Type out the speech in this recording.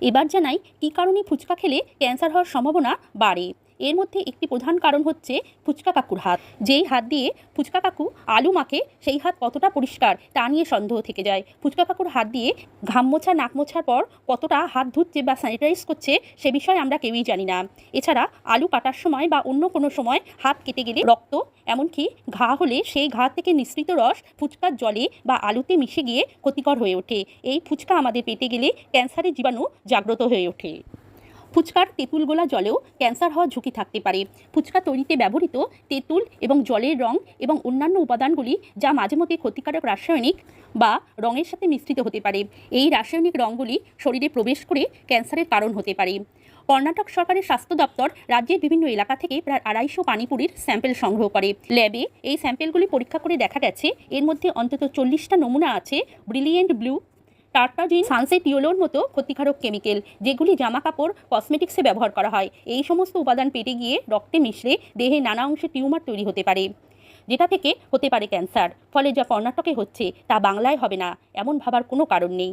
এবার জানাই কী কারণে ফুচকা খেলে ক্যান্সার হওয়ার সম্ভাবনা বাড়ে? এর মধ্যে একটি প্রধান কারণ হচ্ছে ফুচকা কাকুর হাত। যেই হাত দিয়ে ফুচকা কাকু আলু মাখে, সেই হাত কতটা পরিষ্কার তা নিয়ে সন্দেহ থেকে যায়। ফুচকা কাকুর হাত দিয়ে ঘাম মোছা, নাক মোছার পর কতটা হাত ধুচ্ছে বা স্যানিটাইজ করছে, সে বিষয়ে আমরা কেউই জানি না। এছাড়া আলু কাটার সময় বা অন্য কোনো সময় হাত কেটে গেলে রক্ত, এমনকি ঘা হলে সেই ঘা থেকে নিঃসৃত রস ফুচকার জলে বা আলুতে মিশে গিয়ে ক্ষতিকর হয়ে ওঠে। এই ফুচকা আমাদের পেটে গেলে ক্যান্সারের জীবাণু জাগ্রত হয়ে ওঠে। ফুচকার তেঁতুল গোলা জলেও ক্যান্সার হওয়ার ঝুঁকি থাকতে পারে। ফুচকা তৈরিতে ব্যবহৃত তেঁতুল এবং জলের রং এবং অন্যান্য উপাদানগুলি যা মাঝে মধ্যে ক্ষতিকারক রাসায়নিক বা রঙের সাথে মিশ্রিত হতে পারে। এই রাসায়নিক রঙগুলি শরীরে প্রবেশ করে ক্যান্সারের কারণ হতে পারে। কর্ণাটক সরকারের স্বাস্থ্য দপ্তর রাজ্যের বিভিন্ন এলাকা থেকে প্রায় আড়াইশো পানিপুরির স্যাম্পেল সংগ্রহ করে। ল্যাবে এই স্যাম্পেলগুলি পরীক্ষা করে দেখা গেছে, এর মধ্যে অন্তত চল্লিশটা নমুনা আছে ব্রিলিয়েন্ট ব্লু টার্টাজিন সানসেট ইয়োলোর মতো ক্ষতিকারক কেমিক্যাল, যেগুলি জামা কাপড় কসমেটিক্সে ব্যবহার করা হয়। এই সমস্ত উপাদান পেটে গিয়ে রক্তে মিশলে দেহে নানা অংশে টিউমার তৈরি হতে পারে, যেটা থেকে হতে পারে ক্যান্সার। ফলে যা কর্ণাটকে হচ্ছে, তা বাংলায় হবে না, এমন ভাবার কোনো কারণ নেই।